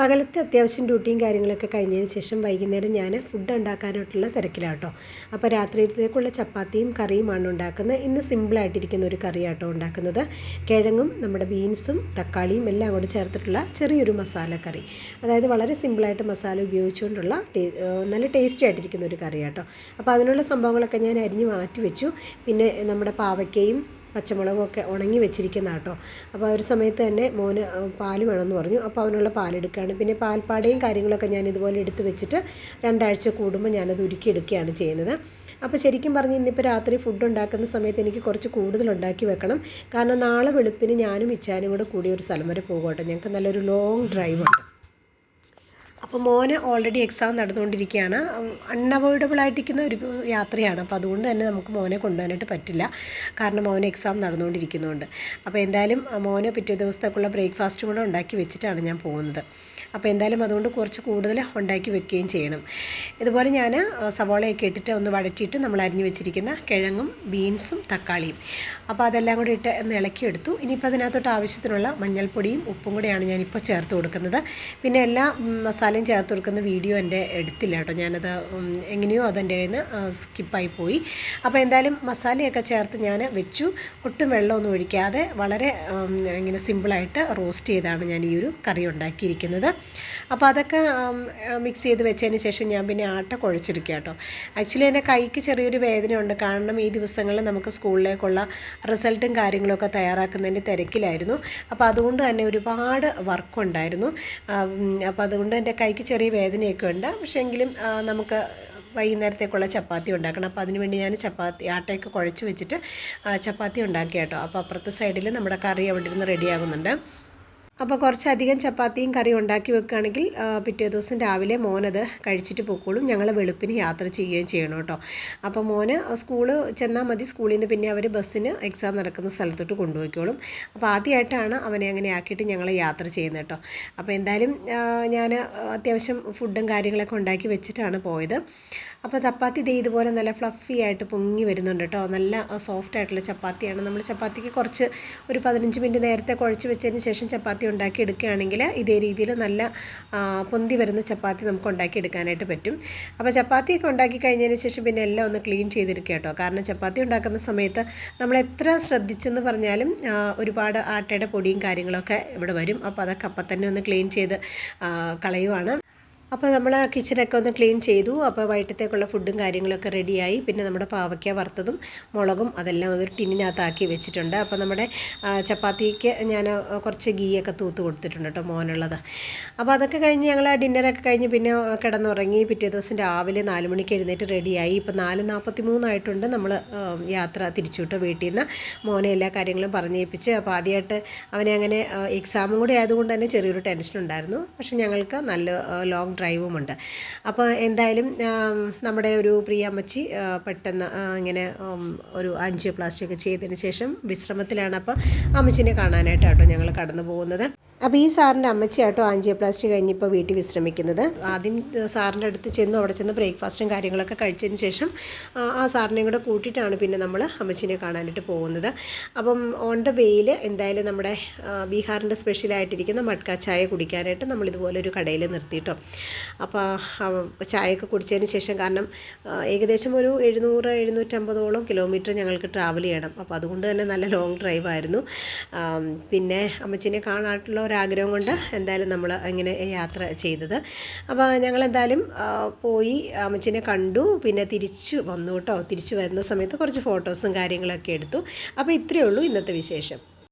പകലത്തെ അത്യാവശ്യം ഡ്യൂട്ടിയും കാര്യങ്ങളൊക്കെ കഴിഞ്ഞതിന് ശേഷം വൈകുന്നേരം ഞാൻ ഫുഡ് ഉണ്ടാക്കാനായിട്ടുള്ള തിരക്കിലാട്ടോ. അപ്പോൾ രാത്രിയിലേക്കുള്ള ചപ്പാത്തിയും കറിയുമാണ് ഉണ്ടാക്കുന്നത്. ഇന്ന് സിമ്പിളായിട്ടിരിക്കുന്ന ഒരു കറിയാട്ടോ ഉണ്ടാക്കുന്നത്. കിഴങ്ങും നമ്മുടെ ബീൻസും തക്കാളിയും എല്ലാം കൂടി ചേർത്തിട്ടുള്ള ചെറിയൊരു മസാല കറി. അതായത് വളരെ സിമ്പിളായിട്ട് മസാല ഉപയോഗിച്ചുകൊണ്ടുള്ള നല്ല ടേസ്റ്റി ആയിട്ടിരിക്കുന്ന ഒരു കറിയാട്ടോ. അപ്പോൾ അതിനുള്ള സംഭവങ്ങളൊക്കെ ഞാൻ അരിഞ്ഞ് മാറ്റി വെച്ചു. പിന്നെ നമ്മുടെ പാവയ്ക്കയും പച്ചമുളകും ഒക്കെ ഉണങ്ങി വെച്ചിരിക്കുന്ന കേട്ടോ. അപ്പോൾ ആ ഒരു സമയത്ത് തന്നെ മോന് പാൽ വേണമെന്ന് പറഞ്ഞു. അപ്പോൾ അവനുള്ള പാലെടുക്കുകയാണ്. പിന്നെ പാൽപ്പാടയും കാര്യങ്ങളൊക്കെ ഞാൻ ഇതുപോലെ എടുത്ത് വെച്ചിട്ട് രണ്ടാഴ്ച കൂടുമ്പോൾ ഞാനത് ഉരുക്കിയെടുക്കുകയാണ് ചെയ്യുന്നത്. അപ്പോൾ ശരിക്കും പറഞ്ഞ് ഇന്നിപ്പോൾ രാത്രി ഫുഡ് ഉണ്ടാക്കുന്ന സമയത്ത് എനിക്ക് കുറച്ച് കൂടുതൽ ഉണ്ടാക്കി വെക്കണം. കാരണം നാളെ വെളുപ്പിന് ഞാനും ഇച്ചാനും കൂടെ കൂടി ഒരു സ്ഥലം വരെ പോകട്ടെ ഞങ്ങൾക്ക് നല്ലൊരു ലോങ് ഡ്രൈവ് ഉണ്ട്. അപ്പോൾ മോന് ഓൾറെഡി എക്സാം നടന്നുകൊണ്ടിരിക്കുകയാണ്. അൺഅവോയ്ഡബിൾ ആയിട്ടിരിക്കുന്ന ഒരു യാത്രയാണ്. അപ്പോൾ അതുകൊണ്ട് തന്നെ നമുക്ക് മോനെ കൊണ്ടുപോകാനായിട്ട് പറ്റില്ല. കാരണം മോന് എക്സാം നടന്നുകൊണ്ടിരിക്കുന്നതുകൊണ്ട് അപ്പോൾ എന്തായാലും മോനെ പിറ്റേ ദിവസത്തേക്കുള്ള ബ്രേക്ക്ഫാസ്റ്റ് കൂടെ ഉണ്ടാക്കി വെച്ചിട്ടാണ് ഞാൻ പോകുന്നത്. അപ്പോൾ എന്തായാലും അതുകൊണ്ട് കുറച്ച് കൂടുതൽ ഉണ്ടാക്കി വെക്കുകയും ചെയ്യണം. ഇതുപോലെ ഞാൻ സവോളയൊക്കെ ഇട്ടിട്ട് ഒന്ന് വഴറ്റിയിട്ട് നമ്മൾ അരിഞ്ഞു വെച്ചിരിക്കുന്ന കിഴങ്ങും ബീൻസും തക്കാളിയും. അപ്പോൾ അതെല്ലാം കൂടി ഇട്ട് ഒന്ന് ഇളക്കിയെടുത്തു. ഇനിയിപ്പോൾ അതിനകത്തോട്ട് ആവശ്യത്തിനുള്ള മഞ്ഞൾപ്പൊടിയും ഉപ്പും കൂടെയാണ് ഞാനിപ്പോൾ ചേർത്ത് കൊടുക്കുന്നത്. പിന്നെ എല്ലാ ഉം, മസാലയും ചേർത്ത് കൊടുക്കുന്ന വീഡിയോ എന്റെ എടുത്തില്ല കേട്ടോ. ഞാനത് എങ്ങനെയോ അതെന്റെ കയ്യിൽ നിന്ന് സ്കിപ്പായി പോയി. അപ്പോൾ എന്തായാലും മസാലയൊക്കെ ചേർത്ത് ഞാൻ വെച്ചു. ഒട്ടും വെള്ളമൊന്നും ഒഴിക്കാതെ വളരെ ഇങ്ങനെ സിമ്പിളായിട്ട് റോസ്റ്റ് ചെയ്താണ് ഞാൻ ഈ ഒരു കറി ഉണ്ടാക്കിയിരിക്കുന്നത്. അപ്പോൾ അതൊക്കെ മിക്സ് ചെയ്ത് വെച്ചതിന് ശേഷം ഞാൻ പിന്നെ ആട്ട കുഴച്ചെടുക്കുക കേട്ടോ. ആക്ച്വലി എന്റെ കൈക്ക് ചെറിയൊരു വേദനയുണ്ട്. കാരണം ഈ ദിവസങ്ങളിൽ നമുക്ക് സ്കൂളിലേക്കുള്ള റിസൾട്ടും കാര്യങ്ങളൊക്കെ തയ്യാറാക്കുന്നതിന്റെ തിരക്കിലായിരുന്നു. അപ്പോൾ അതുകൊണ്ട് തന്നെ ഒരുപാട് വർക്കുണ്ടായിരുന്നു അപ്പോൾ അതുകൊണ്ട് എന്റെ കൈക്ക് ചെറിയ വേദനയൊക്കെ ഉണ്ട്. പക്ഷേ എങ്കിലും നമുക്ക് വൈകുന്നേരത്തേക്കുള്ള ചപ്പാത്തി ഉണ്ടാക്കണം. അപ്പോൾ അതിന് വേണ്ടി ഞാൻ ചപ്പാത്തി ആട്ടയൊക്കെ കുഴച്ച് വെച്ചിട്ട് ചപ്പാത്തി ഉണ്ടാക്കി കേട്ടോ അപ്പോൾ അപ്പുറത്തെ സൈഡിൽ നമ്മുടെ കറി അവിടെ ഇരുന്ന് റെഡിയാകുന്നുണ്ട് അപ്പോൾ കുറച്ചധികം ചപ്പാത്തിയും കറിയും ഉണ്ടാക്കി വെക്കുകയാണെങ്കിൽ പിറ്റേ ദിവസം രാവിലെ മോനത് കഴിച്ചിട്ട് പൊക്കോളും. ഞങ്ങൾ വെളുപ്പിന് യാത്ര ചെയ്യുകയും ചെയ്യണം കേട്ടോ. അപ്പോൾ മോന് സ്കൂൾ ചെന്നാൽ മതി. സ്കൂളിൽ നിന്ന് പിന്നെ അവർ ബസ്സിന് എക്സാം നടക്കുന്ന സ്ഥലത്തോട്ട് കൊണ്ടുപോയിക്കോളും. അപ്പോൾ ആദ്യമായിട്ടാണ് അവനെ അങ്ങനെ ആക്കിയിട്ട് ഞങ്ങൾ യാത്ര ചെയ്യുന്നത് കേട്ടോ. അപ്പോൾ എന്തായാലും ഞാൻ അത്യാവശ്യം ഫുഡും കാര്യങ്ങളൊക്കെ ഉണ്ടാക്കി വെച്ചിട്ടാണ് പോയത്. അപ്പോൾ ചപ്പാത്തി ദേ ഇതുപോലെ നല്ല ഫ്ലഫി ആയിട്ട് പൊങ്ങി വരുന്നുണ്ട് കേട്ടോ. നല്ല സോഫ്റ്റ് ആയിട്ടുള്ള ചപ്പാത്തിയാണ്. നമ്മൾ ചപ്പാത്തിക്ക് കുറച്ച് ഒരു പതിനഞ്ച് മിനിറ്റ് നേരത്തെ കുഴച്ച് വെച്ചതിന് ശേഷം ചപ്പാത്തി ഉണ്ടാക്കി എടുക്കുകയാണെങ്കിൽ ഇതേ രീതിയിൽ നല്ല പൊന്തി വരുന്ന ചപ്പാത്തി നമുക്ക് ഉണ്ടാക്കി എടുക്കാനായിട്ട് പറ്റും. അപ്പോൾ ചപ്പാത്തിയൊക്കെ ഉണ്ടാക്കി കഴിഞ്ഞതിന് ശേഷം പിന്നെ എല്ലാം ഒന്ന് ക്ലീൻ ചെയ്തെടുക്കുക കേട്ടോ. കാരണം ചപ്പാത്തി ഉണ്ടാക്കുന്ന സമയത്ത് നമ്മൾ എത്ര ശ്രദ്ധിച്ചെന്ന് പറഞ്ഞാലും ഒരുപാട് ആട്ടയുടെ പൊടിയും കാര്യങ്ങളൊക്കെ ഇവിടെ വരും. അപ്പോൾ അതൊക്കെ അപ്പം തന്നെ ഒന്ന് ക്ലീൻ ചെയ്ത് കളയുവാണ്. അപ്പോൾ നമ്മൾ ആ കിച്ചനൊക്കെ ഒന്ന് ക്ലീൻ ചെയ്തു. അപ്പോൾ വൈകിട്ടത്തേക്കുള്ള ഫുഡും കാര്യങ്ങളൊക്കെ റെഡിയായി പിന്നെ നമ്മുടെ പാവയ്ക്ക വറുത്തതും മുളകും അതെല്ലാം ഒരു ടിന്നിനകത്താക്കി വെച്ചിട്ടുണ്ട്. അപ്പോൾ നമ്മുടെ ചപ്പാത്തിക്ക് ഞാൻ കുറച്ച് ഗീയൊക്കെ തൂത്ത് കൊടുത്തിട്ടുണ്ട് കേട്ടോ മോനുള്ളത്. അപ്പോൾ അതൊക്കെ കഴിഞ്ഞ് ഞങ്ങൾ ആ ഡിന്നറൊക്കെ കഴിഞ്ഞ് പിന്നെ കിടന്നുറങ്ങി. പിറ്റേ ദിവസം രാവിലെ നാല് മണിക്ക് എഴുന്നേറ്റ് റെഡിയായി ഇപ്പോൾ നാല് നാൽപ്പത്തി മൂന്നായിട്ടുണ്ട് നമ്മൾ യാത്ര തിരിച്ചു വിട്ടു വീട്ടിൽ നിന്ന് മോനെ എല്ലാ കാര്യങ്ങളും പറഞ്ഞേപ്പിച്ച്. അപ്പോൾ ആദ്യമായിട്ട് അവനെ അങ്ങനെ എക്സാമും കൂടി ആയതുകൊണ്ട് തന്നെ ചെറിയൊരു ടെൻഷൻ ഉണ്ടായിരുന്നു. പക്ഷെ ഞങ്ങൾക്ക് നല്ല ലോങ് ഡ്രൈവുമുണ്ട് അപ്പോൾ എന്തായാലും നമ്മുടെ ഒരു പ്രിയ അമ്മച്ചി പെട്ടെന്ന് ഇങ്ങനെ ഒരു ഒരു ആൻജിയോപ്ലാസ്റ്റി ഒക്കെ ചെയ്തതിന് ശേഷം വിശ്രമത്തിലാണ്. അപ്പോൾ അമ്മച്ചിനെ കാണാനായിട്ടാട്ടോ ഞങ്ങൾ കടന്നു പോകുന്നത് അപ്പോൾ ഈ സാറിന്റെ അമ്മച്ചിയാട്ടോ ആഞ്ചിയോപ്ലാസ്റ്റി കഴിഞ്ഞിപ്പോൾ വീട്ടിൽ വിശ്രമിക്കുന്നത്. ആദ്യം സാറിന്റെ അടുത്ത് ചെന്ന് അവിടെ ചെന്ന് ബ്രേക്ക്ഫാസ്റ്റും കാര്യങ്ങളൊക്കെ കഴിച്ചതിന് ശേഷം ആ, സാറിനെയും കൂടെ കൂട്ടിയിട്ടാണ് പിന്നെ നമ്മൾ അമ്മച്ചിനെ കാണാനായിട്ട് പോകുന്നത്. അപ്പം ഓൺ ദ വേയിൽ എന്തായാലും നമ്മുടെ ബീഹാറിന്റെ സ്പെഷ്യലായിട്ടിരിക്കുന്ന മട്ക ചായ കുടിക്കാനായിട്ട് നമ്മൾ ഇതുപോലെ ഒരു കടയിൽ നിർത്തിയിട്ടോ. അപ്പോൾ ചായയൊക്കെ കുടിച്ചതിന് ശേഷം കാരണം ഏകദേശം ഒരു എഴുന്നൂറ് എഴുന്നൂറ്റമ്പതോളം കിലോമീറ്റർ ഞങ്ങൾക്ക് ട്രാവൽ ചെയ്യണം. അപ്പോൾ അതുകൊണ്ട് തന്നെ നല്ല ലോങ് ഡ്രൈവായിരുന്നു പിന്നെ അമ്മച്ചിനെ കാണാനായിട്ടുള്ള ഒരാഗ്രഹം കൊണ്ട് എന്തായാലും നമ്മൾ അങ്ങനെ യാത്ര ചെയ്തത്. അപ്പോൾ ഞങ്ങൾ എന്തായാലും പോയി. അമ്മച്ചിനെ കണ്ടു. പിന്നെ തിരിച്ചു വന്നു കേട്ടോ. തിരിച്ചു വരുന്ന സമയത്ത് കുറച്ച് ഫോട്ടോസും കാര്യങ്ങളൊക്കെ എടുത്തു. അപ്പോൾ ഇത്രയേ ഉള്ളൂ ഇന്നത്തെ വിശേഷം.